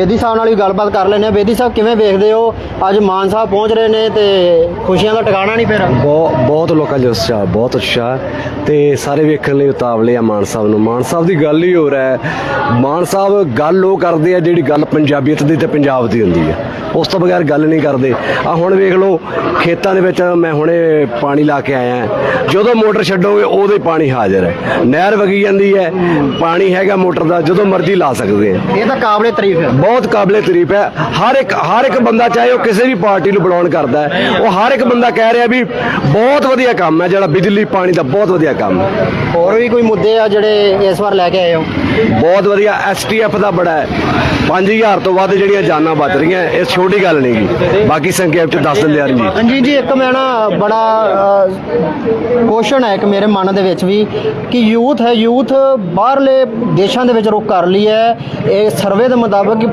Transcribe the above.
ਬੇਦੀ ਸਾਹਿਬ ਨਾਲ ਵੀ ਗੱਲਬਾਤ ਕਰ ਲੈਂਦੇ ਆ ਬੇਦੀ ਸਾਹਿਬ ਕਿਵੇਂ ਵੇਖਦੇ ਹੋ? ਅੱਜ ਮਾਨ ਸਾਹਿਬ ਪਹੁੰਚ ਰਹੇ ਨੇ ਤੇ ਖੁਸ਼ੀਆਂ ਦਾ ਟਿਕਾਣਾ ਨਹੀਂ ਫਿਰ ਬਹੁਤ ਬਹੁਤ ਲੋਕਾਂ 'ਚ ਉਤਸ਼ਾਹ ਬਹੁਤ ਉਤਸ਼ਾਹ ਤੇ ਸਾਰੇ ਵੇਖਣ ਲਈ ਉਤਾਵਲੇ ਆ ਮਾਨ ਸਾਹਿਬ ਨੂੰ। ਮਾਨ ਸਾਹਿਬ ਦੀ ਗੱਲ ਹੀ ਹੋਰ ਹੈ। ਮਾਨ ਸਾਹਿਬ ਗੱਲ ਉਹ ਕਰਦੇ ਆ ਜਿਹੜੀ ਗੱਲ ਪੰਜਾਬੀਅਤ ਦੀ ਤੇ ਪੰਜਾਬ ਦੀ ਹੁੰਦੀ ਹੈ ਉਸ ਤੋਂ ਬਗੈਰ ਗੱਲ ਨਹੀਂ ਕਰਦੇ। ਆ ਹੁਣ ਵੇਖ ਲਓ ਖੇਤਾਂ ਦੇ ਵਿੱਚ ਮੈਂ ਹੁਣੇ ਪਾਣੀ ਲਾ ਕੇ ਆਇਆ ਜਦੋਂ ਮੋਟਰ ਛੱਡੋਗੇ ਹੀ ਪਾਣੀ ਹਾਜ਼ਰ ਹੈ। ਨਹਿਰ ਵਗੀ ਜਾਂਦੀ ਹੈ। ਪਾਣੀ ਹੈਗਾ ਮੋਟਰ ਦਾ ਜਦੋਂ ਮਰਜ਼ੀ ਲਾ ਸਕਦੇ ਆ। ਇਹ ਤਾਂ ਕਾਬਲੇ ਤਾਰੀਫ ਹੈ। ਬਹੁਤ ਕਾਬਲੇ ਤਾਰੀਫ ਹੈ। ਹਰ ਇੱਕ ਹਰ ਇੱਕ ਬੰਦਾ ਚਾਹੇ ਉਹ ਕਿਸੇ ਵੀ ਪਾਰਟੀ ਨੂੰ ਬਿਲੋਂਗ ਕਰਦਾ ਹੈ ਉਹ ਹਰ ਇੱਕ ਬੰਦਾ ਕਹਿ ਰਿਹਾ ਵੀ ਬਹੁਤ ਵਧੀਆ ਕੰਮ ਹੈ ਜਿਹੜਾ ਬਿਜਲੀ ਪਾਣੀ ਦਾ ਬਹੁਤ ਵਧੀਆ ਕੰਮ ਹੈ। ਹੋਰ ਵੀ ਕੋਈ ਮੁੱਦੇ ਆ ਜਿਹੜੇ ਇਸ ਵਾਰ ਲੈ ਕੇ ਆਏ ਹੋ? ਬਹੁਤ ਵਧੀਆ ਐਸਟੀਐਫ ਦਾ ਬੜਾ ਹੈ। 5000 ਤੋਂ ਵੱਧ ਜਿਹੜੀਆਂ ਜਾਨਾਂ ਬਚ ਰਹੀਆਂ ਇਹ ਛੋਟੀ ਗੱਲ ਨਹੀਂ ਗੀ। ਬਾਕੀ ਸੰਖੇਪ ਚ ਦੱਸ ਦਿੰਦੇ ਆ ਜੀ ਰਣਜੀਤ ਜੀ ਇੱਕ ਮੈਂ ਨਾ ਬੜਾ ਕੁਐਸਚਨ ਹੈ ਇੱਕ ਮੇਰੇ ਮਨ ਦੇ ਵਿੱਚ ਵੀ ਕਿ ਯੂਥ ਹੈ ਯੂਥ ਬਾਹਰਲੇ ਦੇਸ਼ਾਂ ਦੇ ਵਿੱਚ ਰੁਕ ਕਰ ਲਈ ਹੈ। ਇਹ ਸਰਵੇ ਦੇ ਮੁਤਾਬਕ ਕਿ